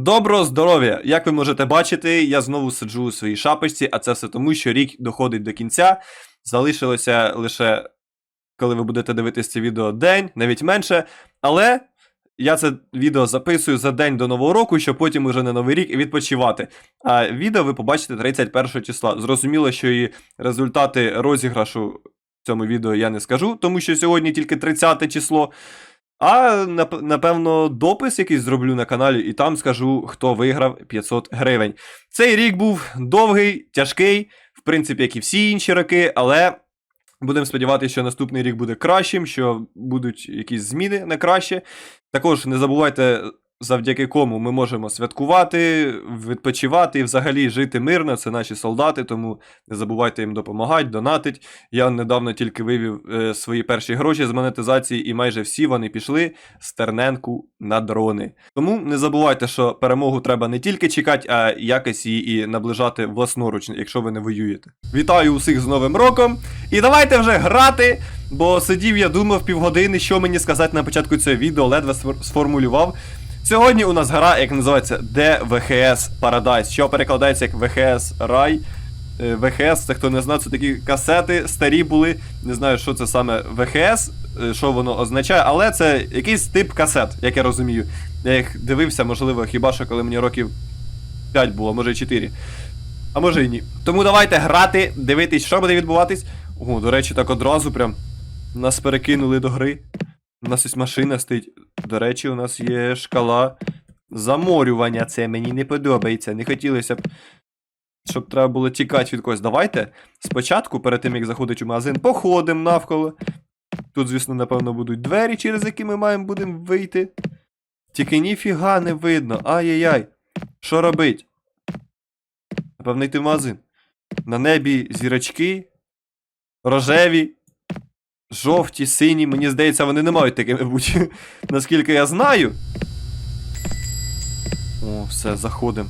Доброго здоров'я! Як ви можете бачити, я знову сиджу у своїй шапочці, а це все тому, що рік доходить до кінця. Залишилося лише, коли ви будете дивитися це відео, день, навіть менше. Але я це відео записую за день до нового року, щоб потім уже на новий рік відпочивати. А відео ви побачите 31 числа. Зрозуміло, що і результати розіграшу в цьому відео я не скажу, тому що сьогодні тільки 30 число. А напевно, допис якийсь зроблю на каналі, і там скажу, хто виграв 500 гривень. Цей рік був довгий, тяжкий, в принципі, як і всі інші роки, але будемо сподіватися, що наступний рік буде кращим, що будуть якісь зміни на краще. Також не забувайте, завдяки кому ми можемо святкувати, відпочивати і взагалі жити мирно. Це наші солдати, тому не забувайте їм допомагати, донатить. Я недавно тільки вивів е, свої перші гроші з монетизації, і майже всі вони пішли з Терненку на дрони. Тому не забувайте, що перемогу треба не тільки чекати, а якось її і наближати власноруч, якщо ви не воюєте. Вітаю усіх з Новим роком! І давайте вже грати! Бо сидів я думав півгодини, що мені сказати на початку цього відео, ледве сформулював. Сьогодні у нас гра, як називається DVHS Paradise, що перекладається як VHS Рай. Е, VHS, це хто не знає, це такі касети старі були. Не знаю, що це саме VHS, е, що воно означає, але це якийсь тип касет, як я розумію. Я їх дивився, можливо, хіба що коли мені років 5 було, може 4. А може і ні. Тому давайте грати, дивитись, що буде відбуватись. О, до речі, так одразу прям нас перекинули до гри. У нас ось машина стоїть. До речі, у нас є шкала заморювання. Це мені не подобається. Не хотілося б, щоб треба було тікати від когось. Давайте спочатку, перед тим як заходить у магазин, походимо навколо. Тут, звісно, напевно, будуть двері, через які ми маємо будемо вийти. Тільки ніфіга не видно. Ай-яй-яй. Що робить? Напевно, йти в магазин. На небі зірочки, рожеві, жовті, сині. Мені здається, вони не мають такими бути. Наскільки я знаю. О, все, заходимо.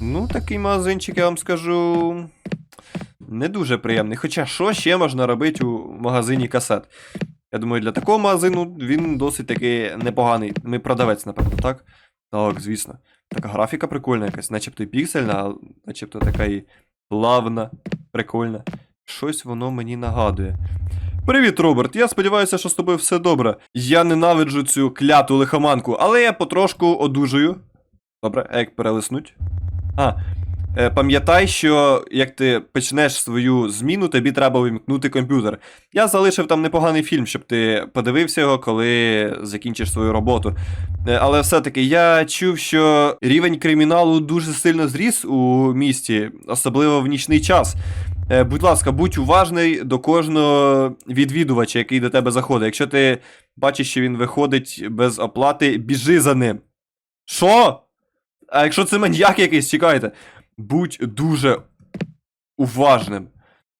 Ну, такий магазинчик, я вам скажу. Не дуже приємний. Хоча що ще можна робити у магазині касет? Я думаю, для такого магазину він досить таки непоганий. Ми продавець, напевно, так? Так, звісно. Така графіка прикольна якась, начебто і піксельна, а начебто така і плавна, прикольна. Щось воно мені нагадує. Привіт, Роберт. Я сподіваюся, що з тобою все добре. Я ненавиджу цю кляту лихоманку, але я потрошку одужую. Добре, а як перелиснуть? А. е, Пам'ятай, що як ти почнеш свою зміну, тобі треба вимкнути комп'ютер. Я залишив там непоганий фільм, щоб ти подивився його, коли закінчиш свою роботу. Е, Але все-таки я чув, що рівень криміналу дуже сильно зріс у місті, особливо в нічний час. Е, Будь ласка, будь уважний до кожного відвідувача, який до тебе заходить. Якщо ти бачиш, що він виходить без оплати, біжи за ним. Що? А якщо це маньяк якийсь, чекайте. Будь дуже уважним.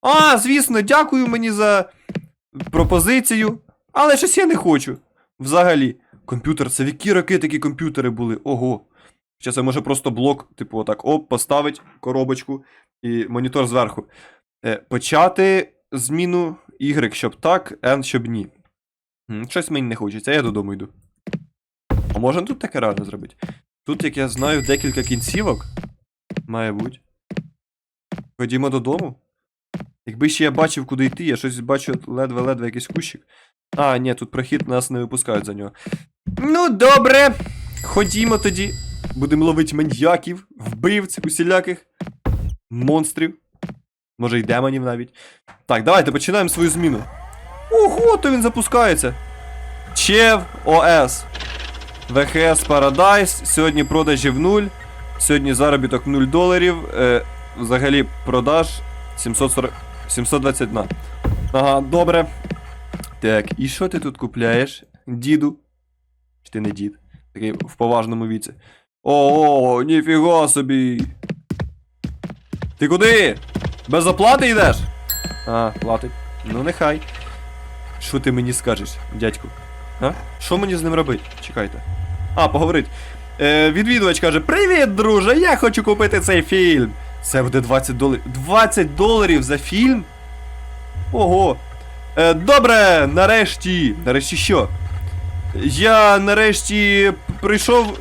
А, звісно, дякую мені за пропозицію. Але щось я не хочу. Взагалі. Комп'ютер, це в які роки такі комп'ютери були? Ого. Ще це може просто блок, типу, отак, оп, поставить коробочку і монітор зверху. Е, почати зміну Y, щоб так, N, щоб ні. Щось мені не хочеться, я додому йду. А можна тут таке реально зробити? Тут, як я знаю, декілька кінцівок. Має бути. Ходімо додому. Якби ще я бачив, куди йти, я щось бачу ледве-ледве якийсь кущик. А, ні, тут прохід нас не випускають за нього. Ну, добре. Ходімо тоді. Будемо ловити маньяків, вбивців, усіляких монстрів. Може, й демонів навіть. Так, давайте починаємо свою зміну. Ого, то він запускається. Чев ОС. ВХС Paradise. Сьогодні продажів 0. Сьогодні заробіток 0 доларів. Е, взагалі продаж 740... 721. Ага, добре. Так, і що ти тут купляєш, діду? Чи ти не дід? Такий в поважному віці. О, ніфіга собі. Ти куди? Без оплати йдеш? А, платить. Ну нехай. Що ти мені скажеш, дядьку? А? Що мені з ним робити? Чекайте. А, поговорить. Е, відвідувач каже: Привіт, друже! Я хочу купити цей фільм. Це буде 20 доларів. 20 доларів за фільм? Ого. Е, добре, нарешті. Нарешті що? Я нарешті прийшов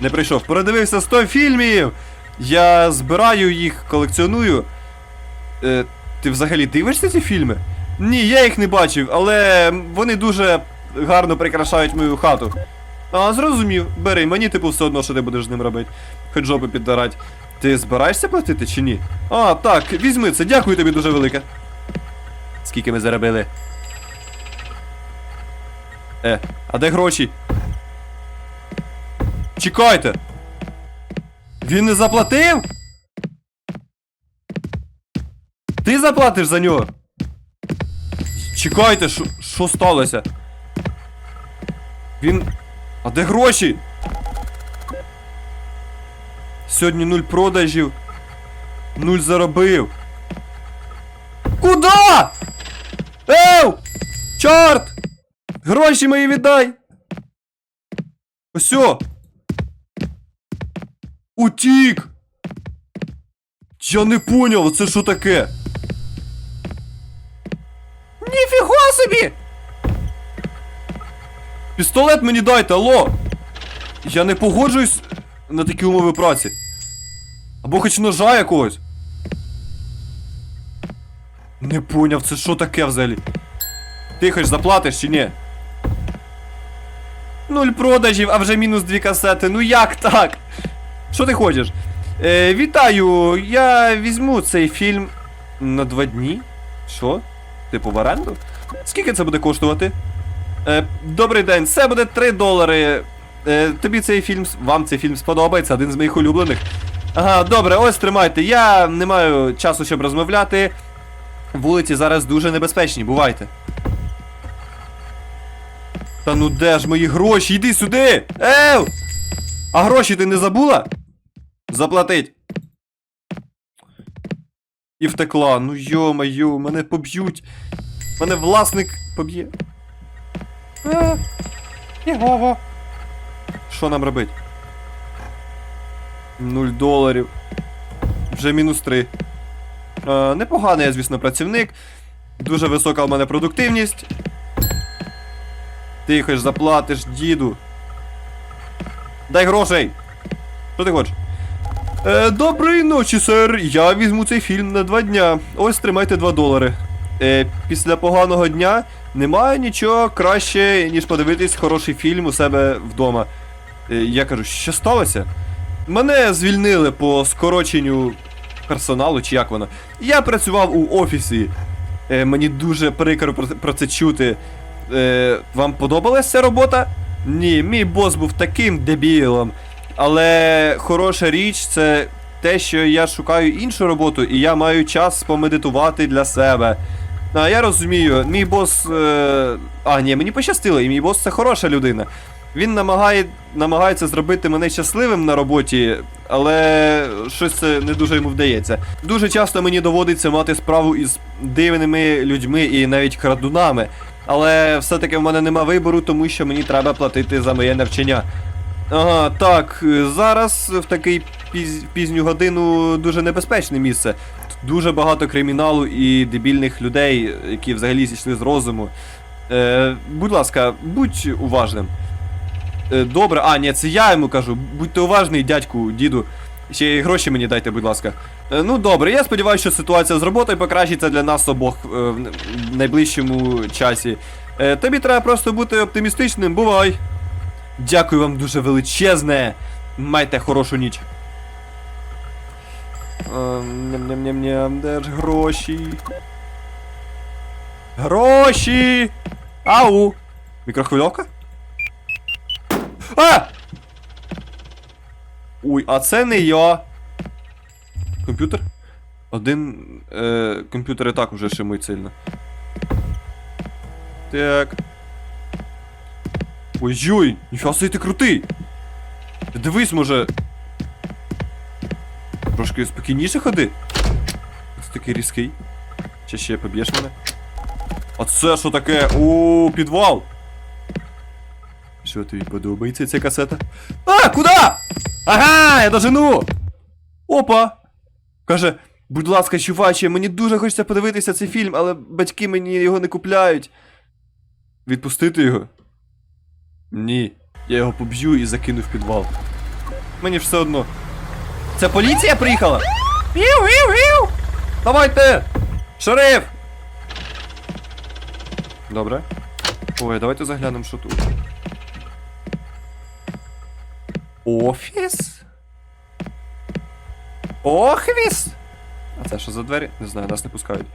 Не прийшов. Передивився 100 фільмів! Я збираю їх, колекціоную. Е, ти взагалі дивишся ці фільми? Ні, я їх не бачив, але вони дуже гарно прикрашають мою хату. А, зрозумів. Бери, мені типу все одно, що ти будеш з ним робити. Хоч жопи піддарать. Ти збираєшся платити чи ні? А, так, візьми це, дякую тобі дуже велике. Скільки ми заробили? Е, а де гроші? Чекайте! Він не заплатив? Ти заплатиш за нього? Чекайте, що- сталося? Він. А де гроші? Сьогодні нуль продажів. Нуль заробив. Куда? Ев! Чорт! Гроші мої віддай! Осьо! Утік! Я не поняв, це що таке? Ніфіга собі! Пістолет мені дайте, алло! Я не погоджуюсь на такі умови праці. Або хоч ножа якогось. Не поняв, це що таке взагалі? Ти хоч заплатиш чи ні? Нуль продажів, а вже мінус дві касети. Ну як так? Що ти хочеш? Е, вітаю, я візьму цей фільм на два дні. Що? Типу в оренду? Скільки це буде коштувати? Е, добрий день, це буде 3 долари. Е, тобі цей фільм, вам цей фільм сподобається, один з моїх улюблених. Ага, добре, ось тримайте. Я не маю часу, щоб розмовляти. Вулиці зараз дуже небезпечні, бувайте. Та ну де ж мої гроші? Йди сюди! Ев! А гроші ти не забула? Заплатить. І втекла. Ну йо-моє, мене поб'ють. Мене власник поб'є. Його. Що нам робить? Нуль доларів. Вже мінус три. Е, непоганий я, звісно, працівник. Дуже висока в мене продуктивність. Ти хоч заплатиш, діду. Дай грошей! Що ти хочеш? Е, доброї ночі, сер. Я візьму цей фільм на два дня. Ось тримайте 2 долари. Е, після поганого дня немає нічого краще, ніж подивитись хороший фільм у себе вдома. Е, я кажу, що сталося? Мене звільнили по скороченню персоналу, чи як воно. Я працював у офісі. Е, мені дуже прикро про, це чути. Е, вам подобалася робота? Ні, мій бос був таким дебілом. Але хороша річ це те, що я шукаю іншу роботу, і я маю час помедитувати для себе. А я розумію, мій бос. Е... А, ні, мені пощастило, і мій бос це хороша людина. Він намагає, намагається зробити мене щасливим на роботі, але щось це не дуже йому вдається. Дуже часто мені доводиться мати справу із дивними людьми і навіть крадунами. Але все-таки в мене нема вибору, тому що мені треба платити за моє навчання. Ага, так, е, зараз в такий піз... пізню годину дуже небезпечне місце. Дуже багато криміналу і дебільних людей, які взагалі зійшли з розуму. Е, будь ласка, будь уважним. Е, добре, а, ні, це я йому кажу. Будьте уважний, дядьку, діду. Ще й гроші мені дайте, будь ласка. Е, ну добре, я сподіваюся, що ситуація з роботою покращиться для нас обох е, в найближчому часі. Е, тобі треба просто бути оптимістичним, бувай. Дякую вам дуже величезне. Майте хорошу ніч. Ем, Ням-ням-ням-ням, де ж гроші? Гроші! Ау! Мікрохвильовка? А! Ой, а це не я. Комп'ютер? Один. Е, комп'ютер і так уже шимить сильно. Так. Ой-ой, ніфіга собі ти крутий. Ти дивись, може. Трошки спокійніше ходи. Це такий різкий. Чи ще поб'єш мене? А це що таке? О, підвал! Що тобі подобається ця касета? А, куди? Ага, я дожену! Опа! Каже, будь ласка, чуваче, мені дуже хочеться подивитися цей фільм, але батьки мені його не купляють. Відпустити його? Ні. Я його поб'ю і закину в підвал. Мені ж все одно. Це поліція приїхала? Віу! Давайте! Шериф! Добре. Ой, давайте заглянемо, що тут. Офіс? Охвіс? А це що за двері? Не знаю, нас не пускають.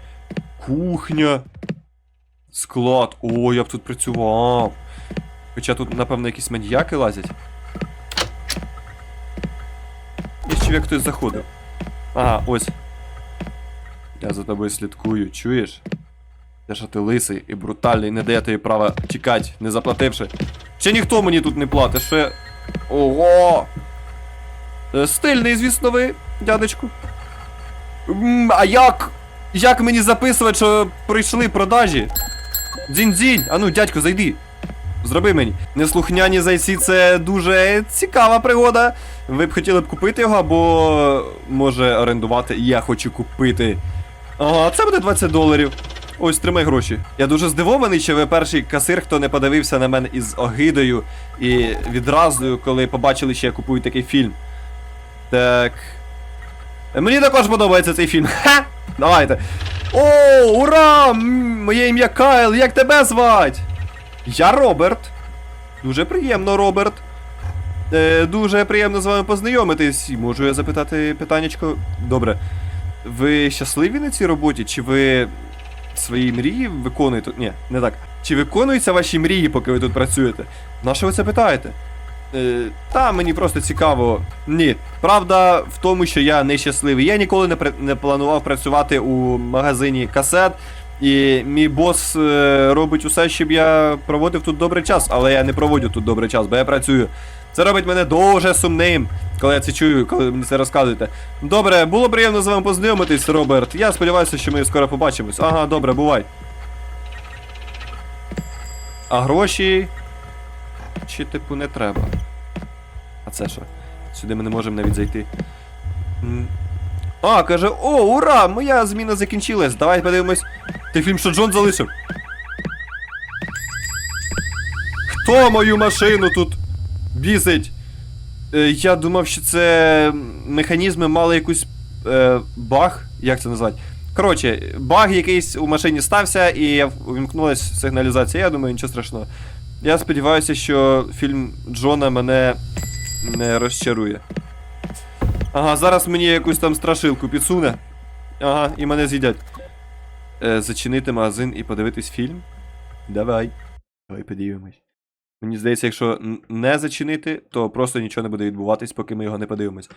Кухня. Склад. О, я б тут працював. Хоча тут, напевно, якісь маньяки лазять. І ще як хтось заходив. Ага, ось. Я за тобою слідкую, чуєш? Те, що ти лисий і брутальний, не дає тобі права тікати, не заплативши. Ще ніхто мені тут не платить, що. Ого! Е, Стильний, звісно, ви, дядечку. А як? Як мені записувати, що прийшли продажі? Дзінь-дзінь! А ну, дядько, зайди. Зроби мені. Неслухняні зайці це дуже цікава пригода. Ви б хотіли б купити його, або може орендувати. Я хочу купити. Ага, це буде 20 доларів. Ось тримай гроші. Я дуже здивований, що ви перший касир, хто не подивився на мене із огидою і відразу, коли побачили, що я купую такий фільм. Так. Мені також подобається цей фільм. Ха! Давайте. О, ура! Моє ім'я Кайл, як тебе звать? Я Роберт. Дуже приємно, Роберт. Е, дуже приємно з вами познайомитись. Можу я запитати питаннячко? Добре. Ви щасливі на цій роботі? Чи ви свої мрії виконуєте? Ні, не так. Чи виконуються ваші мрії, поки ви тут працюєте? На що ви це питаєте? Е, та мені просто цікаво. Ні. Правда в тому, що я нещасливий. Я ніколи не, не планував працювати у магазині касет. І мій бос е, робить усе, щоб я проводив тут добрий час, але я не проводжу тут добрий час, бо я працюю. Це робить мене дуже сумним, коли я це чую, коли мені це розказуєте. Добре, було приємно з вами познайомитись, Роберт. Я сподіваюся, що ми скоро побачимось. Ага, добре, бувай. А гроші. Чи типу не треба? А це що? Сюди ми не можемо навіть зайти. А, каже, о, ура! Моя зміна закінчилась. Давай подивимось. Ти фільм, що Джон залишив. Хто мою машину тут бісить? Е, я думав, що це механізми мали якусь е, баг. Як це назвати? Коротше, баг якийсь у машині стався і увімкнулась сигналізація. Я думаю, нічого страшного. Я сподіваюся, що фільм Джона мене не розчарує. Ага, зараз мені якусь там страшилку підсуне. Ага, і мене з'їдять. Е, зачинити магазин і подивитись фільм? Давай. Давай подивимось. Мені здається, якщо не зачинити, то просто нічого не буде відбуватись, поки ми його не подивимось.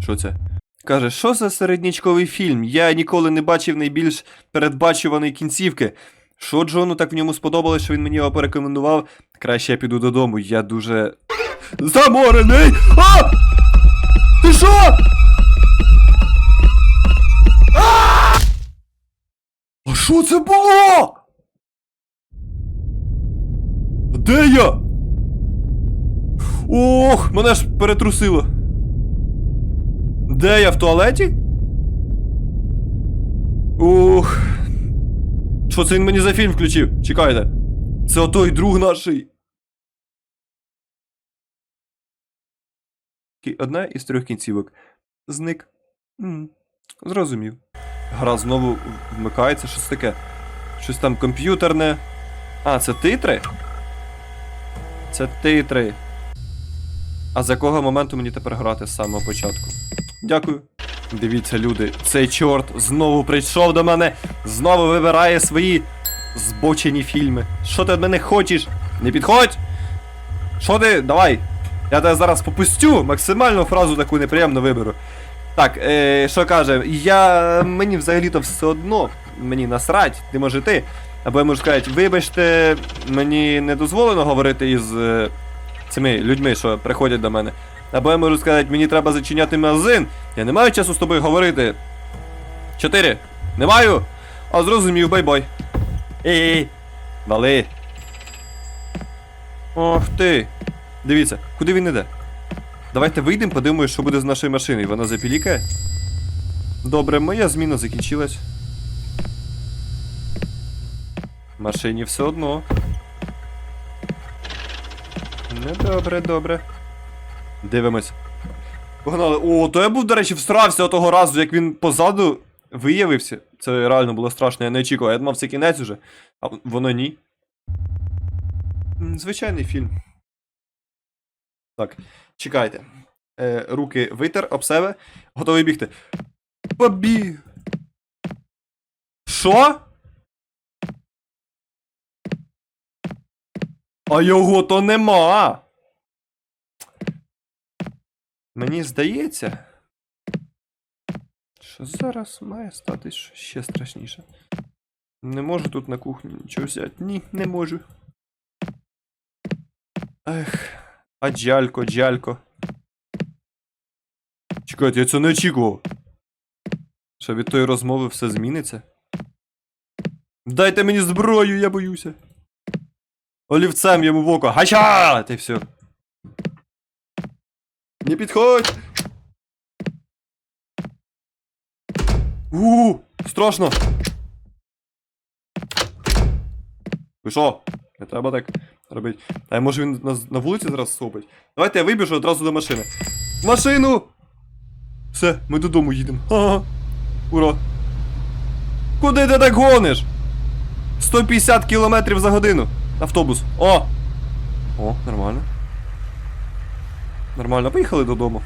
Що це? Каже, що за середнячковий фільм? Я ніколи не бачив найбільш передбачуваної кінцівки. Що Джону так в ньому сподобалось, що він мені його порекомендував? Краще я піду додому, я дуже. Заморений! А! Ти що? А! А що це було? Де я? Ох, мене ж перетрусило. Де я в туалеті? Ух. Що це він мені за фільм включив? Чекайте. Це отой друг наший. Одна із трьох кінцівок. Зник. М, Зрозумів. Гра знову вмикається, щось таке. Щось там комп'ютерне. А, це титри? Це титри. А з якого моменту мені тепер грати з самого початку? Дякую. Дивіться, люди, цей чорт знову прийшов до мене, знову вибирає свої збочені фільми. Що ти від мене хочеш? Не підходь! Що ти? Давай! Я тебе зараз попустю, максимальну фразу таку неприємно виберу. Так, е, що каже, я. Мені взагалі-то все одно, мені насрать, ти може ти. Або я можу сказати, вибачте, мені не дозволено говорити із е, цими людьми, що приходять до мене. Або я можу сказати, мені треба зачиняти магазин. Я не маю часу з тобою говорити. Чотири. Не маю? А зрозумів, бай-бай. Ей, вали. Ох ти. Дивіться, куди він іде? Давайте вийдемо, подивимося, що буде з нашою машиною. Вона запілікає? Добре, моя зміна закінчилась. Машині все одно. Ну, добре, добре. Дивимось. Погнали. О, то я був, до речі, всрався того разу, як він позаду виявився. Це реально було страшно, я не очікував. Я думав, це кінець уже. А воно ні. Звичайний фільм. Так, чекайте. Е, руки витер об себе. Готовий бігти. Побіг. Що? А його то нема. Мені здається. Що зараз має стати ще страшніше. Не можу тут на кухні нічого взяти. Ні, не можу. Ех, а джалько, джалько. Чекайте, я це не очікував. Що від тої розмови все зміниться? Дайте мені зброю, я боюся. Олівцем йому в око. Гача! Ти все. Не підходь! У, страшно. Ви що? Не треба так робити. А може він на, на вулиці зараз схопить? Давайте я вибіжу одразу до машини. В машину! Все, ми додому їдемо. Ага. Ура. Куди ти так гониш? 150 км за годину. Автобус. О! О, нормально. Нормально, поїхали додому.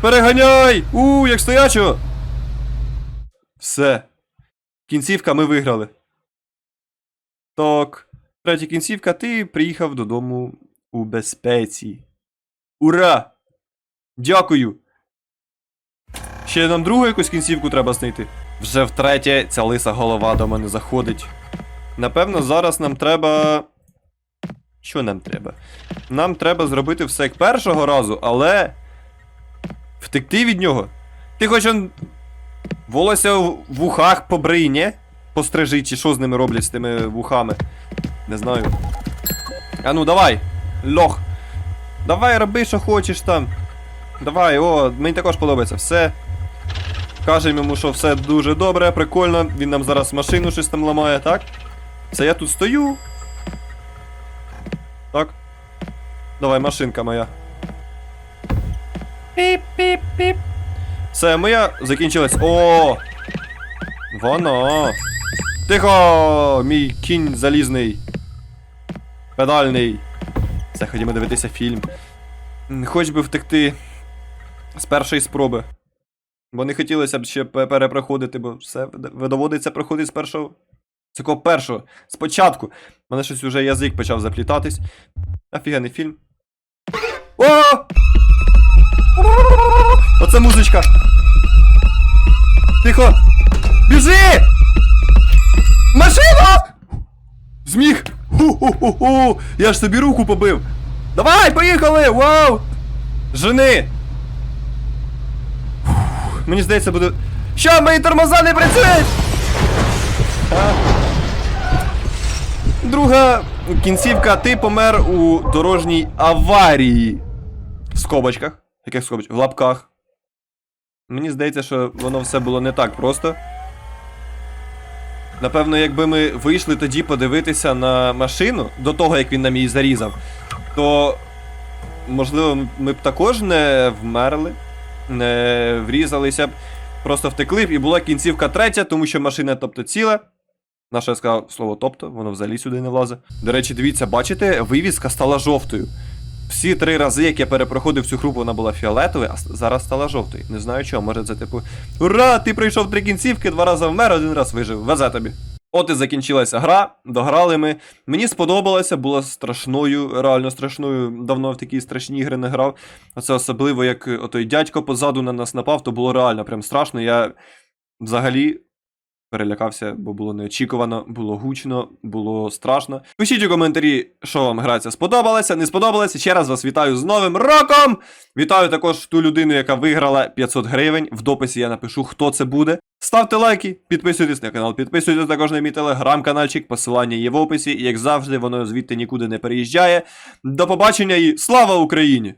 Переганяй! У, як стоячо! Все. Кінцівка ми виграли. Так. Третя кінцівка, ти приїхав додому у безпеці. Ура! Дякую! Ще нам другу якусь кінцівку треба знайти. Вже втретє ця лиса голова до мене заходить. Напевно, зараз нам треба. Що нам треба? Нам треба зробити все як першого разу, але. Втекти від нього. Ти хоч он. Волосся в вухах побрий, ні? Пострижи, чи що з ними роблять з тими вухами. Не знаю. А ну давай, лох. Давай, роби, що хочеш там. Давай, о, мені також подобається. Все. Кажемо йому, що все дуже добре, прикольно. Він нам зараз машину щось там ламає, так? Це я тут стою. Так. Давай, машинка моя. Піп-піп-піп. Все, моя закінчилась. О! Воно. Тихо! Мій кінь залізний. Педальний. Все, ходімо дивитися фільм. Хоч би втекти з першої спроби. Бо не хотілося б ще перепроходити, бо все доводиться проходити з першого. З якого першого? Спочатку. У мене щось уже язик почав заплітатись. Офігенний фільм. О! Оце музичка. Тихо! Біжи! Машина! Зміг! Ху-ху-ху-ху! Я ж собі руку побив! Давай, поїхали! Вау! Жени! Фух, Мені здається, буде. Що, мої тормоза не працюють? Друга кінцівка, ти помер у дорожній аварії. В скобочках. Яких скобочках? В лапках. Мені здається, що воно все було не так просто. Напевно, якби ми вийшли тоді подивитися на машину до того, як він нам її зарізав, то можливо ми б також не вмерли, не врізалися б, просто втекли б і була кінцівка третя, тому що машина, тобто, ціла. Наше я сказав слово тобто, воно взагалі сюди не влазить. До речі, дивіться, бачите, вивіска стала жовтою. Всі три рази, як я перепроходив цю групу, вона була фіолетовою, а зараз стала жовтою. Не знаю чого, може це типу. Ура! Ти пройшов три кінцівки, два рази вмер, один раз вижив. Везе тобі. От і закінчилася гра, дограли ми. Мені сподобалося, було страшною, реально страшною. Давно в такі страшні ігри не грав. Оце особливо, як е, отой дядько позаду на нас напав, то було реально прям страшно. Я взагалі перелякався, бо було неочікувано, було гучно, було страшно. Пишіть у коментарі, що вам гра ця сподобалася, не сподобалася. Ще раз вас вітаю з Новим роком! Вітаю також ту людину, яка виграла 500 гривень. В дописі я напишу, хто це буде. Ставте лайки, підписуйтесь на канал, підписуйтесь також на мій телеграм-канальчик, посилання є в описі, як завжди, воно звідти нікуди не переїжджає. До побачення і слава Україні!